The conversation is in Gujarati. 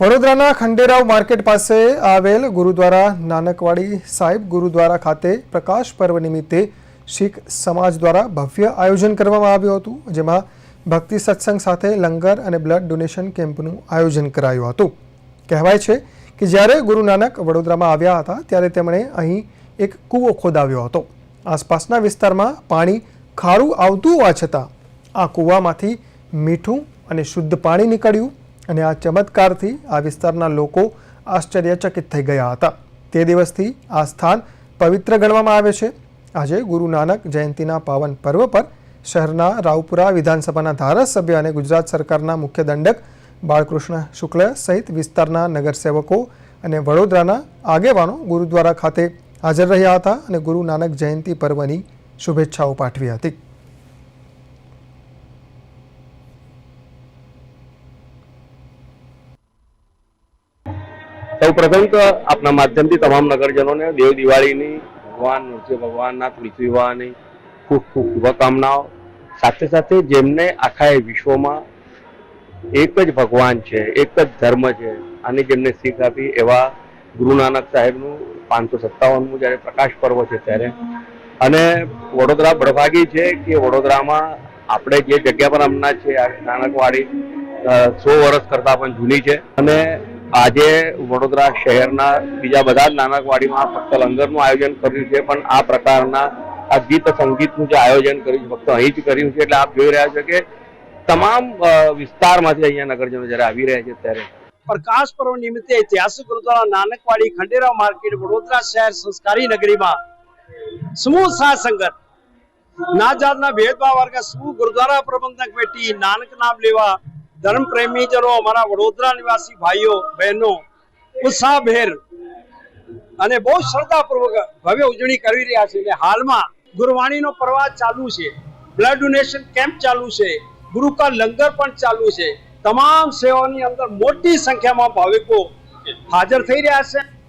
વડોદરાના ખંડેરાવ માર્કેટ પાસે આવેલ ગુરુદ્વારા નાનકવાડી સાહેબ ગુરુદ્વારા ખાતે પ્રકાશ પર્વ નિમિત્તે શીખ સમાજ દ્વારા ભવ્ય આયોજન કરવામાં આવ્યું હતું, જેમાં ભક્તિ સત્સંગ સાથે લંગર અને બ્લડ ડોનેશન કેમ્પનું આયોજન કરાયું હતું. કહેવાય છે કે જ્યારે ગુરુ નાનક વડોદરામાં આવ્યા હતા, ત્યારે તેમણે અહીં એક કૂવો ખોદાવ્યો હતો. આસપાસના વિસ્તારમાં પાણી ખારું આવતું હોવા છતાં, આ કૂવામાંથી મીઠું અને શુદ્ધ પાણી નીકળ્યું. અને આ ચમત્કારથી આ વિસ્તારના લોકો આશ્ચર્યચકિત થઈ ગયા હતા. તે દિવસથી આ સ્થાન પવિત્ર ગણવામાં આવે છે. આજે ગુરુ નાનક જયંતિના પાવન પર્વ પર શહેરના રાવપુરા વિધાનસભાના ધારાસભ્ય અને ગુજરાત સરકારના મુખ્ય દંડક બાળકૃષ્ણ શુક્લ સહિત વિસ્તારના નગરસેવકો અને વડોદરાના આગેવાનો ગુરુદ્વારા ખાતે હાજર રહ્યા હતા અને ગુરુ નાનક જયંતિ પર્વની શુભેચ્છાઓ પાઠવી હતી. સૌ પ્રથમ તો આપના માધ્યમથી તમામ નગરજનોને દેવ દિવાળીની ભગવાન નૃત્ય ભગવાનના તુલસી વિવાહની ખૂબ ખૂબ શુભકામનાઓ. સાથે સાથે જેમને આખા એ વિશ્વમાં એક જ ભગવાન છે, એક જ ધર્મ છે અને જેમને શીખ આપી એવા ગુરુ નાનક સાહેબનું પાંચસો સત્તાવનમું જ્યારે પ્રકાશ પર્વ છે ત્યારે. અને વડોદરા બળભાગી છે કે વડોદરામાં આપણે જે જગ્યા પર હમણાં છે નાનકવાડી સો વર્ષ કરતાં પણ જૂની છે. અને આજે વડોદરા શહેરના બીજા બધા નાનકવાડીમાં ફક્ત લંગરનું આયોજન કર્યું છે, પણ આ પ્રકારના આ ગીત સંગીતનું જે આયોજન કર્યું છે, ફક્ત અહીં જ કર્યું છે, એટલે આપ જોઈ રહ્યા છો કે તમામ વિસ્તારમાંથી અહીંયા નગરજનો જ્યારે આવી રહ્યા છે ત્યારે. પ્રકાશ પર્વ નિમિત્તે ઐતિહાસિક ગુરુદ્વારા નાનકવાડી ખંડેરાવ માર્કેટ વડોદરા શહેર સંસ્કારી નગરીમાં સમૂહ સાથ સંગત ના જાતના ભેદભાવ વર્ગ સમૂહ ગુરુદ્વારા પ્રબંધક બેટી નાનક નામ લેવા ધર્મ પ્રેમીજનો અમારા વડોદરા નિવાસી ભાઈઓ, બહેનો, ઉત્સાહભેર અને બહુ શ્રદ્ધાપૂર્વક ભવ્ય ઉજવણી કરી રહ્યા છે. એટલે હાલમાં ગુરવાણીનો પ્રવાસ ચાલુ છે. બ્લડ ડોનેશન કેમ્પ ચાલુ છે. ગુરુકા લંગર પણ ચાલુ છે. તમામ સેવાઓની અંદર મોટી સંખ્યામાં ભાવિકો હાજર થઈ રહ્યા છે.